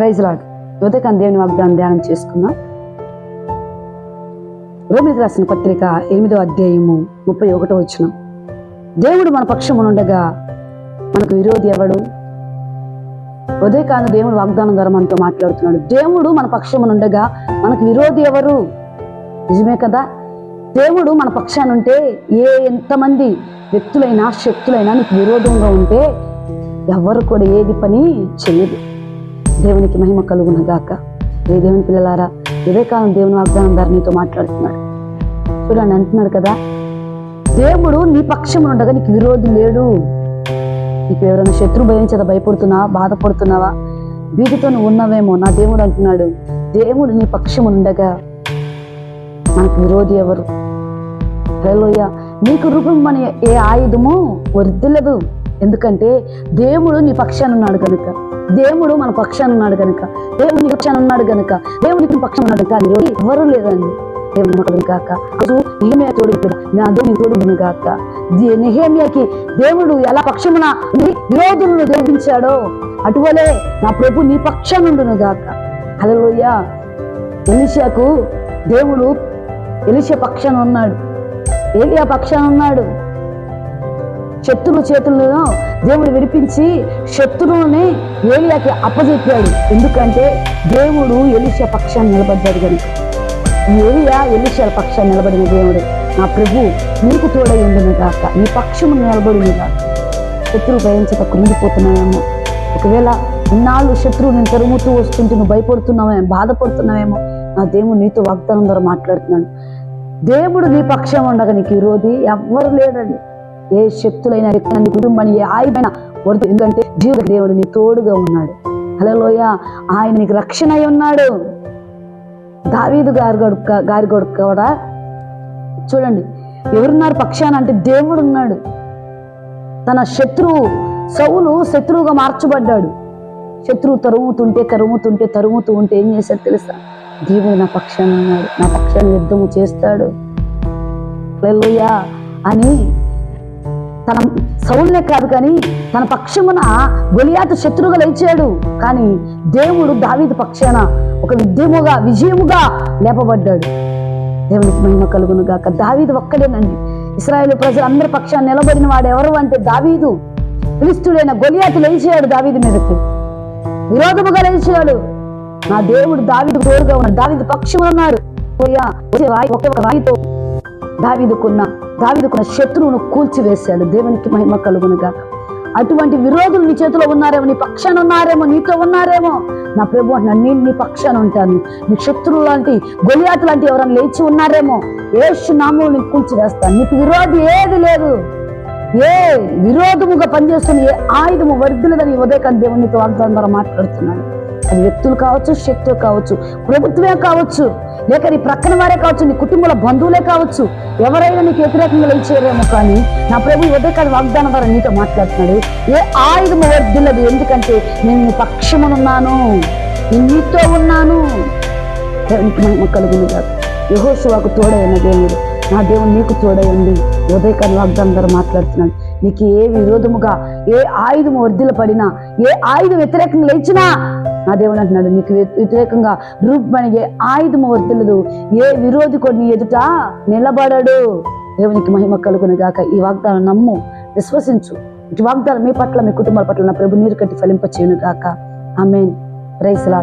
Praise lord యువతకం దేవుని వాగ్దానం ధ్యానం చేసుకున్నాం రోమిలకు రాసిన పత్రిక ఎనిమిదో అధ్యాయము ముప్పై ఒకటో వచ్చిన దేవుడు మన పక్షమునుండగా మనకు విరోధి ఎవడు? ఉదయకాంత దేవుడు వాగ్దానం ద్వారా మనతో మాట్లాడుతున్నాడు. దేవుడు మన పక్షమునుండగా మనకు విరోధి ఎవరు? నిజమే కదా? దేవుడు మన పక్షాన ఉంటే ఏ ఎంతమంది వ్యక్తులైనా శక్తులైనా నీకు విరోధంగా ఉంటే ఎవరు కూడా ఏది పని చేయదు. దేవునికి మహిమ కలుగున గాక ఏ దేవుని పిల్లలారా వివేకానంద దేవుని వాగ్దానం ద్వారా నీతో మాట్లాడుతున్నాడు. చూడండి అంటున్నాడు కదా దేవుడు నీ పక్షం ఉండగా నీకు విరోధి లేడు. నీకు ఎవరైనా శత్రు భయం చేత భయపడుతున్నావా బాధపడుతున్నావా? వీటితో నువ్వు నా దేవుడు అంటున్నాడు. దేవుడు నీ పక్షం ఉండగా మనకు విరోధి ఎవరు? హలోయ నీకు రూపం మన ఏ ఆయుధము వర్దిల్లదు ఎందుకంటే దేవుడు నీ పక్షాన ఉన్నాడు కనుక. దేవుడు మన పక్షాన ఉన్నాడు కనుక. దేవుడు నీ పక్షాన ఉన్నాడు కనుక. దేవుడు నీ పక్షాన ఉన్నాడు కనుక ఈరోజు ఎవరు లేదండి దేవుడు నమ్మకం కాక అసలు నిహమియా తోడు నా దేవుని తోడు కాక ది- నెహేమియాకి దేవుడు ఎలా పక్షమున నీ విరోధులను దేవుడించాడో అటువలే నా ప్రభు నీ పక్షానుండును గాక. హలోయ ఎలిషాకు దేవుడు ఎలిషియా పక్షాన ఉన్నాడు. ఏలియా పక్షాన ఉన్నాడు. శత్రువు చేతులను దేవుడు విడిపించి శత్రువుని ఏలియాకి అప్పజెప్పాడు. ఎందుకంటే దేవుడు ఎలిషా పక్షాన్ని నిలబడ్డాడు కనుక. ఏలియా ఎలిషాల పక్షాన్ని నిలబడిన దేవుడు. నా ప్రభు నీకు తోడై ఉండును కాక నీ పక్షము నిలబడిన కాక శత్రువు భయించక కృంగిపోతున్నావేమో ఒకవేళ ఇన్నాళ్ళు శత్రువు నేను తరుముతూ వస్తుంటే నువ్వు భయపడుతున్నావేమో బాధపడుతున్నావేమో నా దేవుడు నీతో వాగ్దానం ద్వారా మాట్లాడుతున్నాడు. దేవుడు నీ పక్షం ఉండగా నీకు ఈరోజు ఎవ్వరు లేడండి ఏ శక్తులైన వ్యక్తి నీ కుటుంబాన్ని ఏ ఆయుధైన వరద ఎందుకంటే జీవ దేవుడు నీ తోడుగా ఉన్నాడు. హలోయ ఆయన నీకు రక్షణ అయి ఉన్నాడు. దావీదు గారి గొడుక గారి గొడుక కూడా చూడండి. ఎవరున్నారు పక్షాన అంటే దేవుడు ఉన్నాడు. తన శత్రువు సౌలు శత్రువుగా మార్చబడ్డాడు. శత్రువు తరుముతుంటే తరుముతుంటే తరుముతూ ఉంటే ఏం చేశాడు తెలుసా? దేవుడు నా పక్షాన ఉన్నాడు. నా పక్షాన్ని యుద్ధము చేస్తాడు. హల్లెలూయా. అని తన సౌల్నే కాదు కానీ తన పక్షమున గొలియాతు శత్రువుగా లేచాడు. కానీ దేవుడు దావీదు పక్షాన ఒక విద్యముగా విజయముగా లేపబడ్డాడు. దేవునికి మహిమ కలుగును గాక. దావీదు ఒక్కడేనండి. ఇస్రాయేల్ ప్రజలందరి పక్షాన్ని నిలబడిన వాడు ఎవరు అంటే దావీదు. ఫిలిస్తుడైన గొలియాతు లేచేయాడు దావీదు మీదకి. విరోధముగా లేచేయాడు నా దేవుడు దావీదు తోడుగా ఉన్నాడు. దావీదు పక్షం ఉన్నాడు. ఒకే ఒక రాయితో దావీదుకున్న దావీదుకున్న శత్రువును కూల్చివేశాడు. దేవునికి మహిమ కలుగునుగా. అటువంటి విరోధులు నీ చేతిలో ఉన్నారేమో నీ పక్షాన ఉన్నారేమో నీతో ఉన్నారేమో. నా ప్రభు అంటున్నాడు నేను నీ పక్షాన ఉంటాను. నీ శత్రువు లాంటి గొలియాత లాంటి ఎవరైనా లేచి ఉన్నారేమో ఏసు నామములు నీకు కూల్చివేస్తాను నీకు విరోధి ఏది లేదు. ఏ విరోధముగా పనిచేస్తున్న ఏ ఆయుధము వర్ధులదని ఉదయకాంత దేవునితో వాగ్దానం ద్వారా మాట్లాడుతున్నాడు. అది వ్యక్తులు కావచ్చు శక్తులు కావచ్చు ప్రభుత్వమే కావచ్చు లేక నీ ప్రక్కన వారే కావచ్చు నీ కుటుంబంలో బంధువులే కావచ్చు ఎవరైనా నీకు వ్యతిరేకంగా లేచేరేమో కానీ నా ప్రభు ఉదయకాల వాగ్దానం ద్వారా నీతో మాట్లాడుతున్నాడు. ఏ ఆయుధము వర్ధిల్లదు ఎందుకంటే నేను నీ పక్షమునున్నాను నేను నీతో ఉన్నాను. దేవునికి కలుగును కాదు యహోశివాకు తోడైన దేవుడు నా దేవుడు నీకు తోడై ఉదయకాల వాగ్దానం ద్వారా మాట్లాడుతున్నాడు. నీకు ఏ విరోధముగా ఏ ఆయుధము వర్ధిల పడినా ఏ ఆయుధం వ్యతిరేకంగా లేచినా నా దేవుడు అంటున్నాడు నీకు వ్యతిరేకంగా రూపమని ఏ ఆయుధము వర్ధిల్లదు ఏ విరోధి కొన్ని ఎదుట నిలబడడు. దేవునికి మహిమ కలుగును గాక. ఈ వాగ్దానం నమ్ము విశ్వసించు. ఇటు వాగ్దానం మీ పట్ల మీ కుటుంబాల పట్ల నా ప్రభు నీరు కట్టి ఫలింప చేయను గాక. ఆమెన్. రైస్లా